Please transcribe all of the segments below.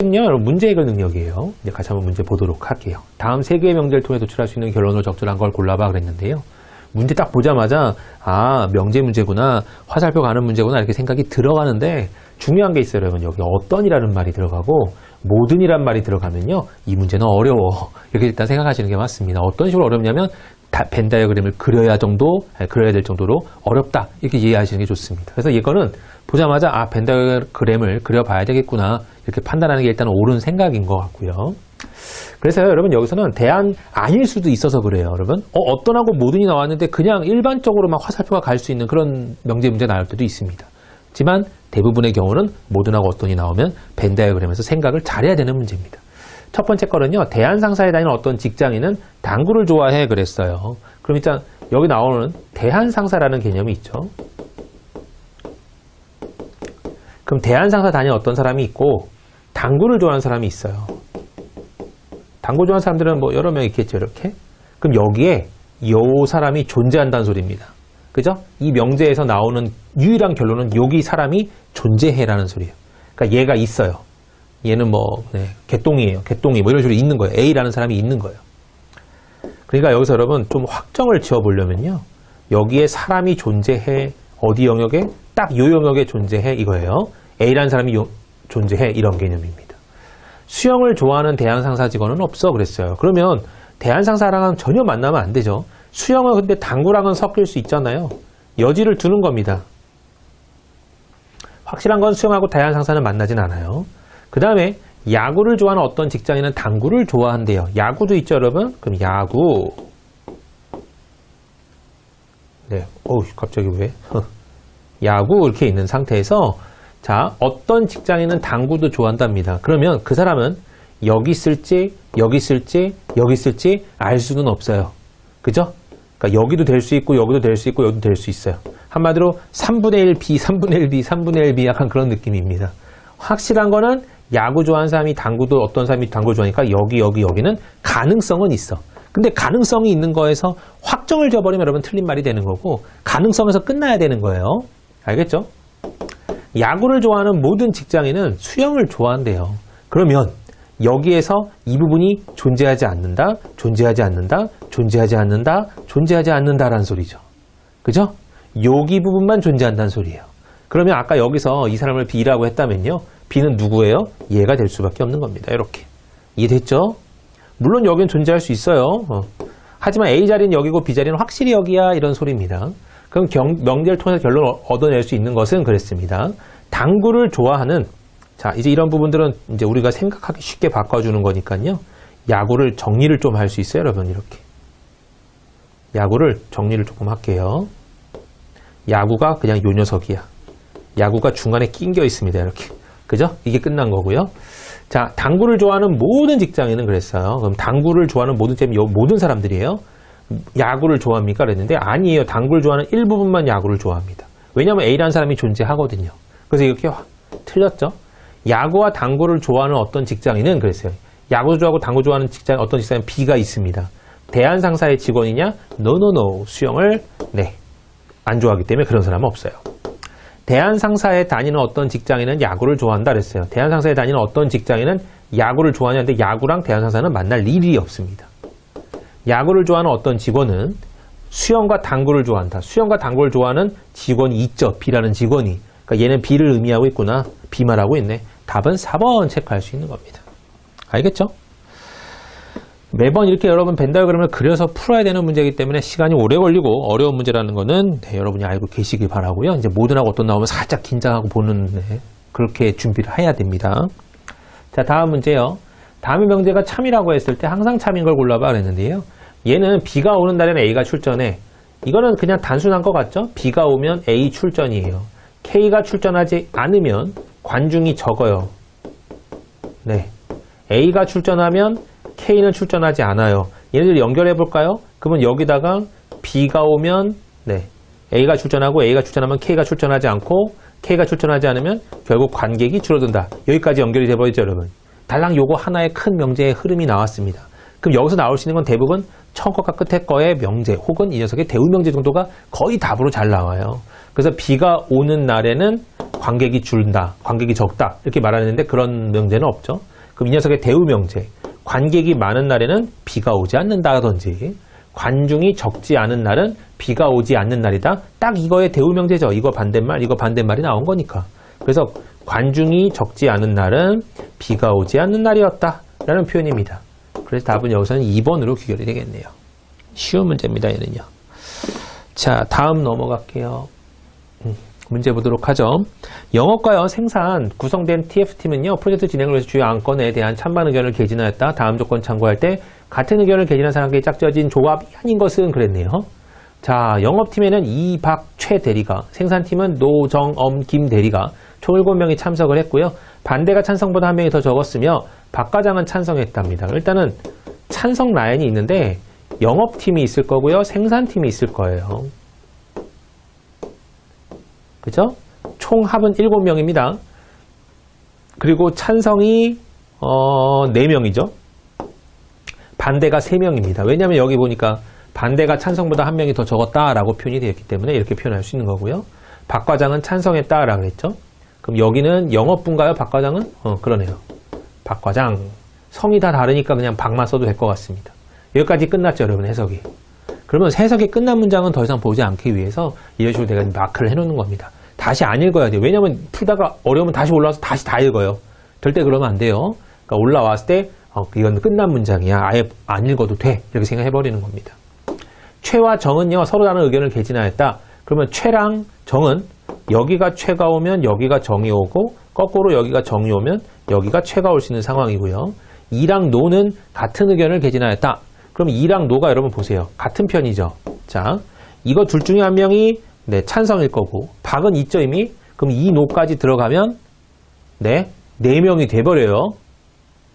요 여러분 문제 해결 능력이에요. 이제 같이 한번 문제 보도록 할게요. 다음 세 개의 명제를 통해 도출할 수 있는 결론을 적절한 걸 골라봐 그랬는데요. 문제 딱 보자마자 아 명제 문제구나 화살표 가는 문제구나 이렇게 생각이 들어가는데 중요한 게 있어요 여러분 여기 어떤이라는 말이 들어가고 모든이란 말이 들어가면요 이 문제는 어려워 이렇게 일단 생각하시는 게 맞습니다 어떤 식으로 어렵냐면 다, 벤 다이어그램을 그려야 정도 아니, 그려야 될 정도로 어렵다 이렇게 이해하시는 게 좋습니다 그래서 이거는 보자마자 아 벤 다이어그램을 그려봐야 되겠구나 이렇게 판단하는 게 일단 옳은 생각인 것 같고요 그래서 여러분 여기서는 대안 아닐 수도 있어서 그래요, 여러분. 어, 어떤하고 모든이 나왔는데 그냥 일반적으로 막 화살표가 갈 수 있는 그런 명제 문제 나올 때도 있습니다. 하지만 대부분의 경우는 모든하고 어떤이 나오면 벤 다이어그램에서 생각을 잘해야 되는 문제입니다. 첫 번째 거는요, 대안 상사에 다니는 어떤 직장인은 당구를 좋아해 그랬어요. 그럼 일단 여기 나오는 대한 상사라는 개념이 있죠. 그럼 대한 상사 다니는 어떤 사람이 있고 당구를 좋아하는 사람이 있어요. 당구 좋아하는 사람들은 뭐 여러 명 있겠죠, 이렇게. 그럼 여기에 요 사람이 존재한다는 소리입니다. 그죠? 이 명제에서 나오는 유일한 결론은 여기 사람이 존재해라는 소리예요. 그러니까 얘가 있어요. 얘는 뭐 네, 개똥이에요. 개똥이 뭐 이런 식으로 있는 거예요. A라는 사람이 있는 거예요. 그러니까 여기서 여러분 좀 확정을 지어 보려면요. 여기에 사람이 존재해 어디 영역에 딱 요 영역에 존재해 이거예요. A라는 사람이 요- 존재해 이런 개념입니다. 수영을 좋아하는 대한상사 직원은 없어 그랬어요. 그러면 대한상사랑은 전혀 만나면 안 되죠. 수영은 근데 당구랑은 섞일 수 있잖아요. 여지를 두는 겁니다. 확실한 건 수영하고 대한상사는 만나진 않아요. 그 다음에 야구를 좋아하는 어떤 직장인은 당구를 좋아한대요. 야구도 있죠, 여러분? 그럼 야구. 네, 어우, 갑자기 왜? 야구 이렇게 있는 상태에서 자, 어떤 직장인은 당구도 좋아한답니다. 그러면 그 사람은 여기 있을지, 여기 있을지, 여기 있을지 알 수는 없어요. 그죠? 그러니까 여기도 될 수 있고, 여기도 될 수 있고, 여기도 될 수 있어요. 한마디로 3분의 1 B, 3분의 1 B, 3분의 1 B 약간 그런 느낌입니다. 확실한 거는 야구 좋아하는 사람이 당구도 어떤 사람이 당구 좋아하니까 여기, 여기, 여기는 가능성은 있어. 근데 가능성이 있는 거에서 확정을 줘버리면 여러분 틀린 말이 되는 거고, 가능성에서 끝나야 되는 거예요. 알겠죠? 야구를 좋아하는 모든 직장인은 수영을 좋아한대요. 그러면 여기에서 이 부분이 존재하지 않는다, 존재하지 않는다, 존재하지 않는다, 존재하지 않는다라는 소리죠. 그죠? 여기 부분만 존재한다는 소리예요. 그러면 아까 여기서 이 사람을 B라고 했다면요. B는 누구예요? 얘가 될 수밖에 없는 겁니다. 이렇게. 이해됐죠? 물론 여기는 존재할 수 있어요. 어. 하지만 A 자리는 여기고 B 자리는 확실히 여기야 이런 소리입니다. 그럼 경- 명제를 통해서 결론을 얻어낼 수 있는 것은 그랬습니다. 당구를 좋아하는 자 이제 이런 부분들은 이제 우리가 생각하기 쉽게 바꿔주는 거니까요. 야구를 정리를 좀 할 수 있어요, 여러분 이렇게. 야구를 정리를 조금 할게요. 야구가 그냥 요 녀석이야. 야구가 중간에 낑겨 있습니다, 이렇게. 그죠? 이게 끝난 거고요. 자, 당구를 좋아하는 모든 직장인은 그랬어요. 그럼 당구를 좋아하는 모든 잼, 요 모든 사람들이에요. 야구를 좋아합니까? 그랬는데 아니에요. 당구를 좋아하는 일부분만 야구를 좋아합니다. 왜냐하면 A라는 사람이 존재하거든요. 그래서 이렇게 확 틀렸죠. 야구와 당구를 좋아하는 어떤 직장인은 그랬어요. 야구 좋아하고 당구 좋아하는 직장 어떤 직장인 B가 있습니다. 대한 상사의 직원이냐? 노노노 수영을 네. 안 좋아하기 때문에 그런 사람은 없어요. 대한 상사에 다니는 어떤 직장인은 야구를 좋아한다 그랬어요. 대한 상사에 다니는 어떤 직장인은 야구를 좋아하는데 야구랑 대한 상사는 만날 일이 없습니다. 야구를 좋아하는 어떤 직원은 수영과 당구를 좋아한다. 수영과 당구를 좋아하는 직원이 있죠. B라는 직원이. 그러니까 얘는 B를 의미하고 있구나. B만 하고 있네. 답은 4번 체크할 수 있는 겁니다. 알겠죠? 매번 이렇게 여러분 벤다이어그램을 그려서 풀어야 되는 문제이기 때문에 시간이 오래 걸리고 어려운 문제라는 거는 네, 여러분이 알고 계시길 바라고요. 이제 모든하고 어떤 나오면 살짝 긴장하고 보는 네, 그렇게 준비를 해야 됩니다. 자 다음 문제요. 다음의 명제가 참이라고 했을 때 항상 참인 걸 골라봐 그랬는데요. 얘는 B가 오는 날에는 A가 출전해. 이거는 그냥 단순한 것 같죠? B가 오면 A 출전이에요. K가 출전하지 않으면 관중이 적어요. 네. A가 출전하면 K는 출전하지 않아요. 얘네들 연결해 볼까요? 그러면 여기다가 B가 오면 네. A가 출전하고 A가 출전하면 K가 출전하지 않고 K가 출전하지 않으면 결국 관객이 줄어든다. 여기까지 연결이 돼 버리죠, 여러분. 달랑 요거 하나의 큰 명제의 흐름이 나왔습니다. 그럼 여기서 나올 수 있는 건 대부분 처음 것과 끝에 거의 명제 혹은 이 녀석의 대우명제 정도가 거의 답으로 잘 나와요. 그래서 비가 오는 날에는 관객이 줄다, 관객이 적다 이렇게 말하는데 그런 명제는 없죠. 그럼 이 녀석의 대우명제 관객이 많은 날에는 비가 오지 않는다든지 관중이 적지 않은 날은 비가 오지 않는 날이다. 딱 이거의 대우명제죠. 이거 반대말, 이거 반대말이 나온 거니까. 그래서 관중이 적지 않은 날은 비가 오지 않는 날이었다. 라는 표현입니다. 그래서 답은 여기서는 2번으로 귀결이 되겠네요. 쉬운 문제입니다. 얘는요. 자, 다음 넘어갈게요. 음, 문제 보도록 하죠. 영업과요 생산 구성된 TF팀은요 프로젝트 진행을 위해서 주요 안건에 대한 찬반 의견을 개진하였다. 다음 조건 참고할 때 같은 의견을 개진한 사람끼리 짝지어진 조합이 아닌 것은 그랬네요. 자, 영업팀에는 이박 최 대리가, 생산팀은 노정엄 김 대리가 총 7명이 참석을 했고요. 반대가 찬성보다 한 명이 더 적었으며 박 과장은 찬성했답니다. 일단은 찬성 라인이 있는데 영업팀이 있을 거고요. 생산팀이 있을 거예요. 그죠? 총 합은 7명입니다. 그리고 찬성이 어, 4명이죠. 반대가 3명입니다. 왜냐하면 여기 보니까 반대가 찬성보다 한 명이 더 적었다라고 표현이 되었기 때문에 이렇게 표현할 수 있는 거고요. 박 과장은 찬성했다라고 했죠. 그럼 여기는 영업분가요? 박 과장은? 어, 그러네요. 박 과장. 성이 다 다르니까 그냥 박만 써도 될 것 같습니다. 여기까지 끝났죠, 여러분, 해석이. 그러면 해석이 끝난 문장은 더 이상 보지 않기 위해서 이런 식으로 내가 마크를 해놓는 겁니다. 다시 안 읽어야 돼요. 왜냐면 풀다가 어려우면 다시 올라와서 다시 다 읽어요. 절대 그러면 안 돼요. 그러니까 올라왔을 때, 어, 이건 끝난 문장이야. 아예 안 읽어도 돼. 이렇게 생각해버리는 겁니다. 최와 정은요, 서로 다른 의견을 개진하였다. 그러면 최랑 정은 여기가 최가 오면 여기가 정이 오고, 거꾸로 여기가 정이 오면 여기가 최가 올 수 있는 상황이고요. 이랑 노는 같은 의견을 개진하였다. 그럼 이랑 노가 여러분 보세요. 같은 편이죠. 자, 이거 둘 중에 한 명이 네, 찬성일 거고, 박은 있죠, 이미? 그럼 이 노까지 들어가면, 네, 네 명이 돼버려요.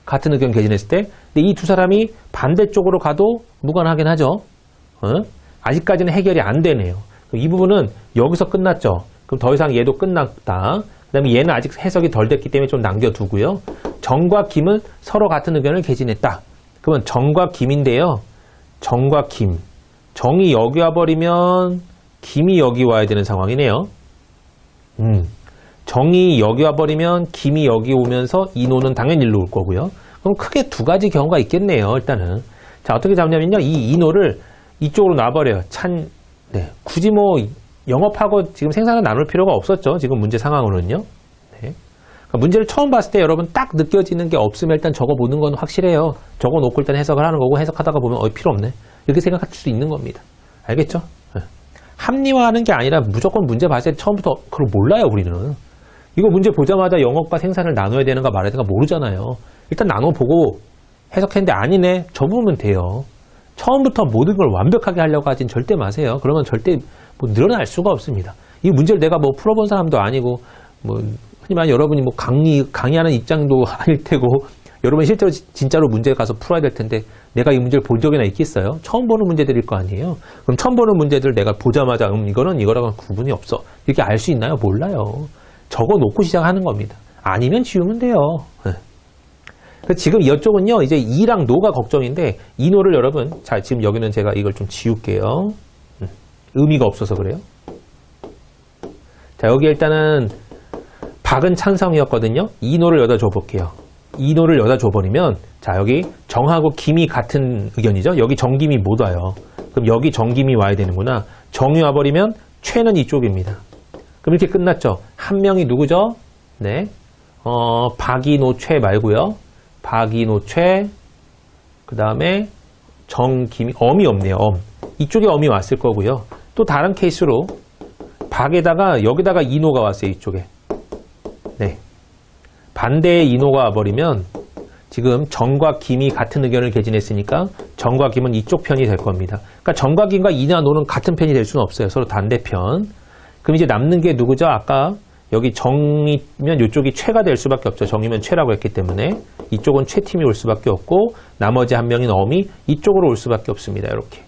같은 의견 개진했을 때. 근데 이 두 사람이 반대쪽으로 가도 무관하긴 하죠. 어? 아직까지는 해결이 안 되네요. 이 부분은 여기서 끝났죠. 그럼 더 이상 얘도 끝났다. 그 다음에 얘는 아직 해석이 덜 됐기 때문에 좀 남겨두고요. 정과 김은 서로 같은 의견을 개진했다. 그러면 정과 김인데요. 정과 김. 정이 여기 와버리면 김이 여기 와야 되는 상황이네요. 음. 정이 여기 와버리면 김이 여기 오면서 이노는 당연히 일로 올 거고요. 그럼 크게 두 가지 경우가 있겠네요. 일단은. 자, 어떻게 잡냐면요. 이 이노를 이쪽으로 놔버려요. 찬, 네. 굳이 뭐 영업하고 지금 생산을 나눌 필요가 없었죠. 지금 문제 상황으로는요. 네. 그러니까 문제를 처음 봤을 때 여러분 딱 느껴지는 게 없으면 일단 적어 보는 건 확실해요. 적어 놓고 일단 해석을 하는 거고 해석하다가 보면 어 필요 없네. 이렇게 생각할 수도 있는 겁니다. 알겠죠? 네. 합리화하는 게 아니라 무조건 문제 봤을 때 처음부터 그걸 몰라요, 우리는. 이거 문제 보자마자 영업과 생산을 나눠야 되는가 말아야 되는가 모르잖아요. 일단 나눠보고 해석했는데 아니네. 접으면 돼요. 처음부터 모든 걸 완벽하게 하려고 하진 절대 마세요. 그러면 절대 뭐 늘어날 수가 없습니다. 이 문제를 내가 뭐 풀어본 사람도 아니고, 뭐, 흔히 말 여러분이 뭐 강의, 강의하는 입장도 아닐 테고, 여러분 실제로 지- 진짜로 문제 가서 풀어야 될 텐데, 내가 이 문제를 본 적이나 있겠어요? 처음 보는 문제들일 거 아니에요? 그럼 처음 보는 문제들 내가 보자마자, 음, 이거는 이거랑은 구분이 없어. 이렇게 알 수 있나요? 몰라요. 적어 놓고 시작하는 겁니다. 아니면 지우면 돼요. 네. 그 지금 이쪽은요, 이제 이랑 노가 걱정인데, 이 노를 여러분, 자, 지금 여기는 제가 이걸 좀 지울게요. 음, 의미가 없어서 그래요. 자, 여기 일단은, 박은 찬성이었거든요. 이 노를 여기다 줘볼게요. 이 노를 여기다 줘버리면, 자, 여기 정하고 김이 같은 의견이죠. 여기 정김이 못 와요. 그럼 여기 정김이 와야 되는구나. 정이 와버리면, 최는 이쪽입니다. 그럼 이렇게 끝났죠. 한 명이 누구죠? 네. 어, 박이노 최 말고요. 박이노 최, 그 다음에 정김이, 엄이 없네요, 엄. 이쪽에 엄이 왔을 거고요. 또 다른 케이스로 박에다가, 여기다가 이노가 왔어요, 이쪽에. 네. 반대의 이노가 와버리면 지금 정과 김이 같은 의견을 개진했으니까 정과 김은 이쪽 편이 될 겁니다. 그러니까 정과 김과 이나 노는 같은 편이 될 수는 없어요. 서로 반대편. 그럼 이제 남는 게 누구죠? 아까 여기 정이면 이쪽이 최가 될 수밖에 없죠. 정이면 최라고 했기 때문에 이쪽은 최팀이 올 수밖에 없고 나머지 한 명인 엄이 이쪽으로 올 수밖에 없습니다. 이렇게.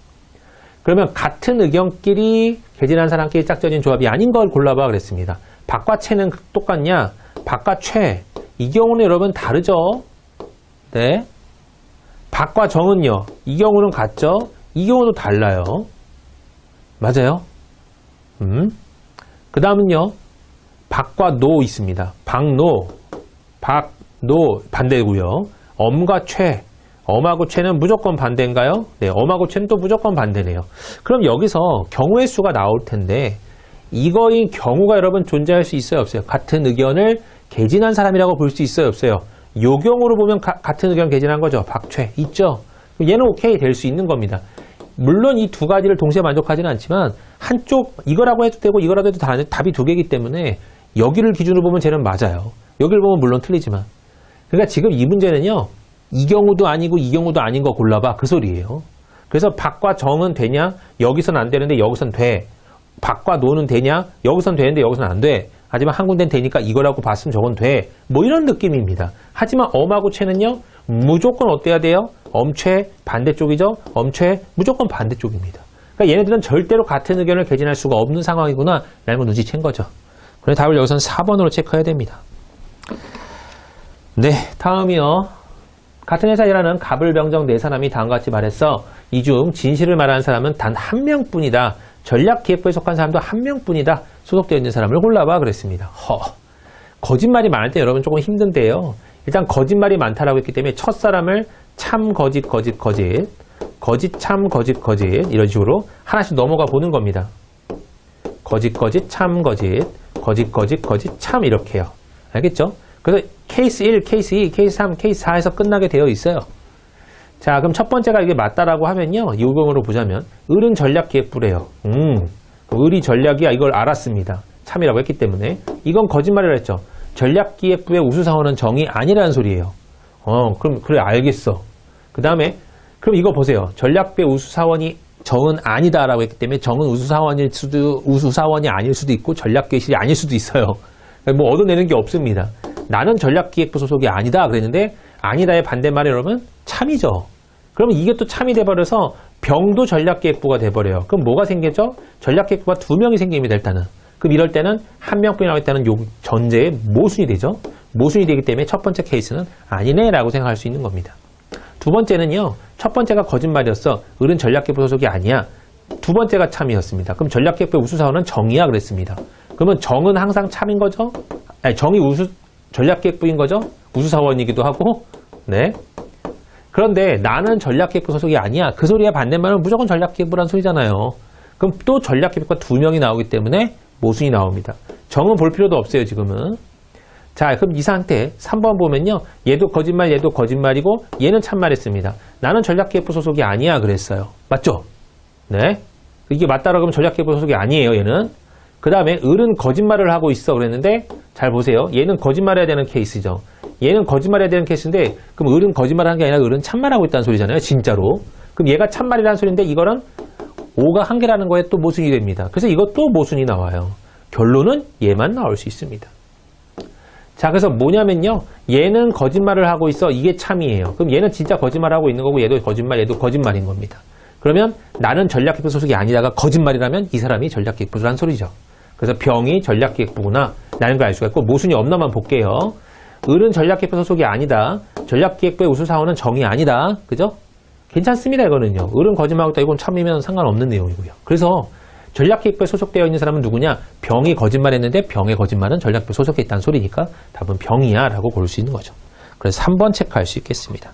그러면 같은 의견끼리 개진한 사람끼리 짝져진 조합이 아닌 걸 골라봐 그랬습니다. 박과 최는 똑같냐? 박과 최. 이 경우는 여러분 다르죠? 네. 박과 정은요. 이 경우는 같죠? 이 경우도 달라요. 맞아요? 음. 그 다음은요. 박과 노 있습니다. 박노. 박, 노 반대고요. 엄과 최. 엄하고 최는 무조건 반대인가요? 네, 엄하고 최는 또 무조건 반대네요. 그럼 여기서 경우의 수가 나올 텐데 이거인 경우가 여러분 존재할 수 있어요, 없어요? 같은 의견을 개진한 사람이라고 볼 수 있어요, 없어요? 요 경우로 보면 가- 같은 의견 개진한 거죠. 박최 있죠. 얘는 오케이 될 수 있는 겁니다. 물론 이 두 가지를 동시에 만족하지는 않지만 한쪽 이거라고 해도 되고 이거라도 해도 다- 답이 두 개이기 때문에 여기를 기준으로 보면 쟤는 맞아요. 여기를 보면 물론 틀리지만. 그러니까 지금 이 문제는요. 이 경우도 아니고 이 경우도 아닌 거 골라봐 그 소리예요. 그래서 박과 정은 되냐? 여기선 안 되는데 여기선 돼. 박과 노는 되냐? 여기선 되는데 여기선 안 돼. 하지만 한 군데는 되니까 이거라고 봤으면 저건 돼. 뭐 이런 느낌입니다. 하지만 엄하고 최는요. 무조건 어때야 돼요? 엄최 반대쪽이죠. 엄최 무조건 반대쪽입니다. 그러니까 얘네들은 절대로 같은 의견을 개진할 수가 없는 상황이구나 라는 걸 눈치챈 거죠. 그래서 답을 여기선 4번으로 체크해야 됩니다. 네, 다음이요. 같은 회사 일하는 갑을병정 네 사람이 다음과 같이 말했어. 이 중 진실을 말하는 사람은 단 한 명뿐이다. 전략 기획부에 속한 사람도 한 명뿐이다. 소속되어 있는 사람을 골라봐 그랬습니다. 허. 거짓말이 많을 때 여러분 조금 힘든데요. 일단 거짓말이 많다라고 했기 때문에 첫 사람을 참 거짓 거짓 거짓 거짓 참 거짓 거짓 이런 식으로 하나씩 넘어가 보는 겁니다. 거짓 거짓 참 거짓 거짓 거짓 거짓 참 이렇게요. 알겠죠? 그래서 케이스 1, 케이스 2, 케이스 3, 케이스 4에서 끝나게 되어 있어요. 자, 그럼 첫 번째가 이게 맞다라고 하면요. 요금으로 보자면 을은 전략 기획부래요. 음, 을이 전략이야 이걸 알았습니다. 참이라고 했기 때문에 이건 거짓말이라 했죠. 전략 기획부의 우수사원은 정이 아니라는 소리예요. 어, 그럼 그래 알겠어. 그 다음에 그럼 이거 보세요. 전략배 우수사원이 정은 아니다라고 했기 때문에 정은 우수사원일 수도 우수사원이 아닐 수도 있고 전략기획실이 아닐 수도 있어요. 뭐 얻어내는 게 없습니다. 나는 전략기획부 소속이 아니다 그랬는데 아니다의 반대말이 여러분 참이죠. 그러면 이게 또 참이 돼버려서 병도 전략기획부가 돼버려요. 그럼 뭐가 생기죠? 전략기획부가 두 명이 생깁니다 일단은. 그럼 이럴 때는 한 명뿐이 요 전제에 모순이 되죠. 모순이 되기 때문에 첫 번째 케이스는 아니네라고 생각할 수 있는 겁니다. 두 번째는요. 첫 번째가 거짓말이었어. 을은 전략기획부 소속이 아니야. 두 번째가 참이었습니다. 그럼 전략기획부 우수사원은 정이야 그랬습니다. 그러면 정은 항상 참인 거죠? 아니, 정이 우수 전략기획부인 거죠? 우수사원이기도 하고. 네. 그런데 나는 전략기획부 소속이 아니야. 그 소리의 반대말은 무조건 전략기획부란 소리잖아요. 그럼 또 전략기획부가 두 명이 나오기 때문에 모순이 나옵니다. 정은 볼 필요도 없어요, 지금은. 자, 그럼 이 상태 3번 보면요. 얘도 거짓말, 얘도 거짓말이고 얘는 참말했습니다. 나는 전략기획부 소속이 아니야 그랬어요. 맞죠? 네. 이게 맞다라고 하면 전략기획부 소속이 아니에요, 얘는. 그 다음에 을은 거짓말을 하고 있어 그랬는데 잘 보세요. 얘는 거짓말해야 되는 케이스죠. 얘는 거짓말해야 되는 케이스인데 그럼 을은 거짓말하는 게 아니라 을은 참말하고 있다는 소리잖아요. 진짜로. 그럼 얘가 참말이라는 소리인데 이거는 오가 한 개라는 거에 또 모순이 됩니다. 그래서 이것도 모순이 나와요. 결론은 얘만 나올 수 있습니다. 자, 그래서 뭐냐면요. 얘는 거짓말을 하고 있어. 이게 참이에요. 그럼 얘는 진짜 거짓말하고 있는 거고 얘도 거짓말, 얘도 거짓말인 겁니다. 그러면 나는 전략기획부 소속이 아니다가 거짓말이라면 이 사람이 전략기획부란 소리죠. 그래서 병이 전략기획부구나 라는 걸 알 수가 있고 모순이 없나만 볼게요. 을은 전략기획부 소속이 아니다. 전략기획부의 우수사원은 정이 아니다. 그죠? 괜찮습니다, 이거는요. 을은 거짓말하고 있다. 이건 참이면 상관없는 내용이고요. 그래서 전략기획부에 소속되어 있는 사람은 누구냐? 병이 거짓말했는데 병의 거짓말은 전략기획부에 소속해 있다는 소리니까 답은 병이야 라고 고를 수 있는 거죠. 그래서 3번 체크할 수 있겠습니다.